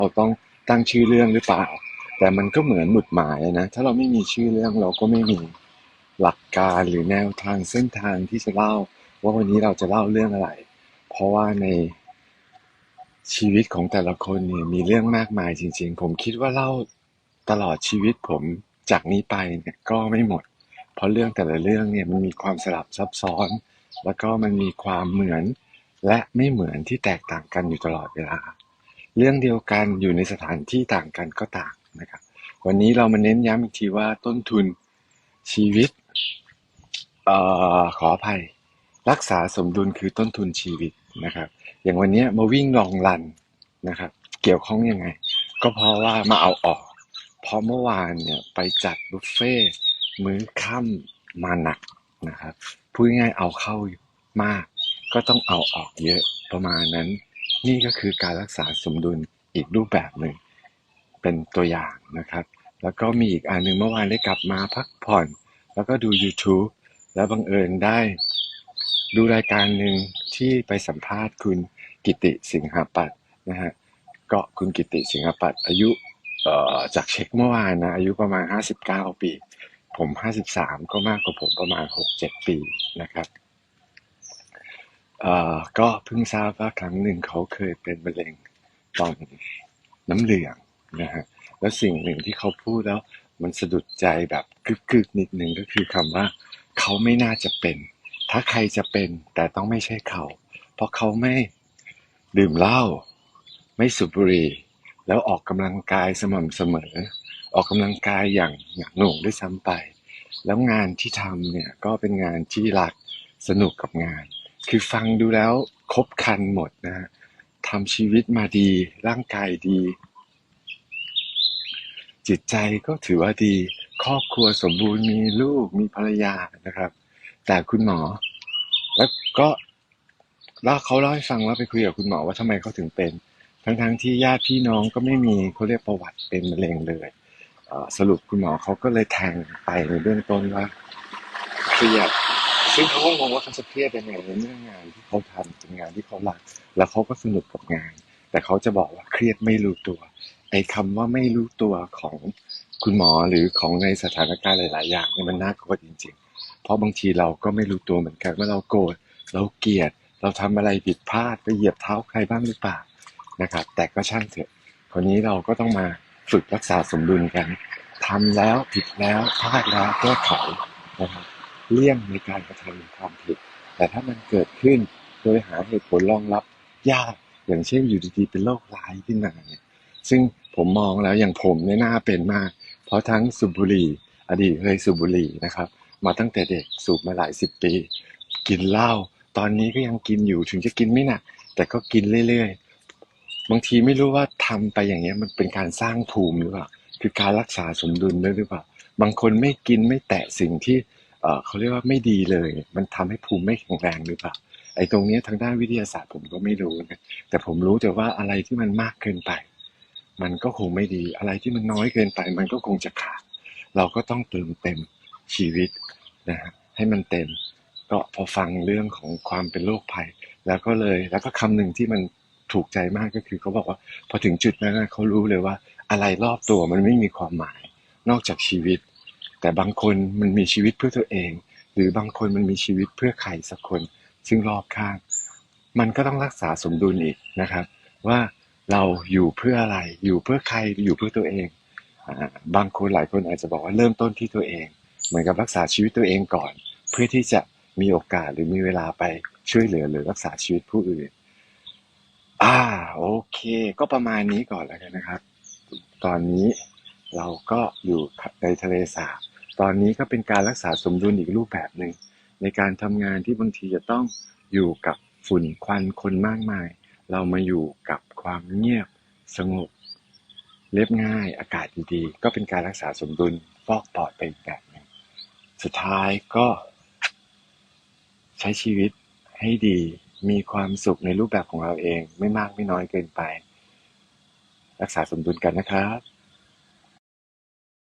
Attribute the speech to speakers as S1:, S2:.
S1: เราต้องตั้งชื่อเรื่องหรือเปล่า แต่มันก็เหมือนหมุดหมายนะ ถ้าเราไม่มีชื่อเรื่องเราก็ไม่มีหลักการหรือแนวทางเส้นทางที่จะเล่า ว่าวันนี้เราจะเล่าเรื่องอะไร เพราะว่าในชีวิตของแต่ละคนเนี่ยมีเรื่องมากมายจริง ๆ ผมคิดว่าเล่าตลอดชีวิตผมจากนี้ไปเนี่ยก็ไม่หมด เพราะเรื่องแต่ละเรื่องเนี่ยมันมีความสลับซับซ้อน แล้วก็มันมีความเหมือนและไม่เหมือนที่แตกต่างกันอยู่ตลอดเวลา เรื่องเดียวกันอยู่ในสถานที่ต่างกันก็ต่างนะครับ วันนี้เรามาเน้นย้ำอีกทีว่าต้นทุนชีวิตเอ่อขออภัย รักษาสมดุลคือต้นทุนชีวิตนะครับ อย่างวันนี้มาวิ่งลองรันนะครับ เกี่ยวข้องยังไง ก็เพราะว่ามาเอาออก เพราะเมื่อวานเนี่ยไปจัดบุฟเฟ่มื้อค่ำมาหนักนะครับพูดง่ายเอาเข้ามาก ก็ต้องเอาออกเยอะประมาณนั้น นี่ก็คือการรักษาสมดุลอีกรูปแบบหนึ่ง เป็นตัวอย่างนะครับ แล้วก็มีอีกอันหนึ่งเมื่อวานได้กลับมาพักผ่อน แล้วก็ดู YouTube แล้วบังเอิญได้ ดูรายการหนึ่งที่ไปสัมภาษณ์คุณกิติสิงหาปัตนะฮะก็คุณกิติสิงหาปัตอายุจากเช็คเมื่อวานนะอายุประมาณ 59 ปี ผม 53 ก็มากกว่าผมประมาณ 6-7 ปีนะครับ เอ่อก็เพิ่งทราบว่าครั้งหนึ่งเขาเคยเป็นมะเร็งต่อมน้ำเหลืองนะฮะแล้วสิ่งหนึ่งที่เขาพูดแล้วมันสะดุดใจแบบกึกๆนิดนึงก็คือคำว่า เขาไม่น่าจะเป็น ถ้าใครจะเป็นแต่ต้องไม่ใช่เขา เพราะเขาไม่ดื่มเหล้าไม่สูบบุหรี่ แล้วออกกำลังกายสม่ำเสมอ ออกกำลังกายอย่างหนักหน่วงด้วยซ้ำไป แล้วงานที่ทำเนี่ยก็เป็นงานที่รักสนุกกับงาน คือฟังดูแล้วครบคันหมดนะฮะทำชีวิตมาดี ร่างกายดี จิตใจก็ถือว่าดี ครอบครัวสมบูรณ์มีลูกมีภรรยานะครับ แต่คุณหมอ แล้วก็แล้วเขาเล่าให้ฟังว่าไปคุยกับคุณหมอว่าทำไมเขาถึงเป็น ทั้งๆที่ญาติพี่น้องก็ไม่มีเขาเรียกประวัติเป็นมะเร็งเลยสรุปคุณหมอเขาก็เลยแทงไปในเบื้องต้นว่าเครียด ซึ่งเขาก็งงว่าเขาจะเครียดยังไงในเรื่องงานที่เขาทำเป็นงานที่เขารัก แล้วเขาก็สนุกกับงาน แต่เขาจะบอกว่าเครียดไม่รู้ตัว ไอ้คำว่าไม่รู้ตัวของคุณหมอหรือของในสถานการณ์หลาย ๆ อย่างนี่มันน่ากลัวจริง ๆ เพราะบางทีเราก็ไม่รู้ตัวเหมือนกันว่าเราโกรธเราเกลียด เราทำอะไรผิดพลาดไปเหยียบเท้าใครบ้างหรือเปล่านะครับ แต่ก็ช่างเถอะคราวนี้เราก็ต้องมาฝึกรักษาสมดุลกันทำแล้วผิดแล้วพลาดแล้วแก้ไขนะครับ เลี่ยงในการกระทำความผิด แต่ถ้ามันเกิดขึ้นโดยหาเหตุผลรองรับยาก อย่างเช่นอยู่ดีๆเป็นโรคร้ายขึ้นมาเนี่ย ซึ่งผมมองแล้วอย่างผมเนี่ยน่าเป็นมาก เพราะทั้งสูบบุหรี่ อดีตเคยสูบบุหรี่นะครับ มาตั้งแต่เด็กสูบมาหลายสิบปี กินเหล้าตอนนี้ก็ยังกินอยู่ถึงจะกินไม่หนักแต่ก็กินเรื่อยๆ บางทีไม่รู้ว่าทำไปอย่างเงี้ยมันเป็นการสร้างภูมิหรือเปล่า คือการรักษาสมดุลด้วยหรือเปล่า บางคนไม่กินไม่แตะสิ่งที่ เขาเรียกว่าไม่ดีเลย มันทำให้ภูมิไม่แข็งแรงหรือเปล่าไอ้ตรงนี้ทางด้านวิทยาศาสตร์ผมก็ไม่รู้นะแต่ผมรู้แต่ว่าอะไรที่มันมากเกินไป มันก็คงไม่ดีอะไรที่มันน้อยเกินไป มันก็คงจะขาด เราก็ต้องเติมเต็มชีวิตนะฮะให้มันเต็ม ก็พอฟังเรื่องของความเป็นโรคภัย แล้วก็เลยแล้วก็คำหนึ่งที่มันถูกใจมากก็คือเขาบอกว่า พอถึงจุดนั้นเขารู้เลยว่า อะไรรอบตัวมันไม่มีความหมาย นอกจากชีวิต แต่บางคนมันมีชีวิตเพื่อตัวเอง หรือบางคนมันมีชีวิตเพื่อใครสักคน ซึ่งรอบข้าง มันก็ต้องรักษาสมดุลอีกนะครับ ว่าเราอยู่เพื่ออะไร อยู่เพื่อใครอยู่เพื่อตัวเองอบางคนหลายคนอาจจะบอกว่าเริ่มต้นที่ตัวเอง เหมือนกับรักษาชีวิตตัวเองก่อน เพื่อที่จะมีโอกาสหรือมีเวลาไปช่วยเหลือหรือรักษาชีวิตผู้อื่น อ่าโอเค ก็ประมาณนี้ก่อนแล้วกันนะครับ ตอนนี้เราก็อยู่ในทะเลสาบ ตอนนี้ก็เป็นการรักษาสมดุลอีกรูปแบบหนึ่งในการทำงานที่บางทีจะต้องอยู่กับฝุ่นควันคนมากมาย เรามาอยู่กับความเงียบสงบเรียบง่ายอากาศดีๆ ก็เป็นการรักษาสมดุลฟอกปอดไปอีกแบบหนึ่งสุดท้ายก็ ใช้ชีวิตให้ดีมีความสุขในรูปแบบของเราเอง ไม่มากไม่น้อยเกินไป รักษาสมดุลกันนะครับ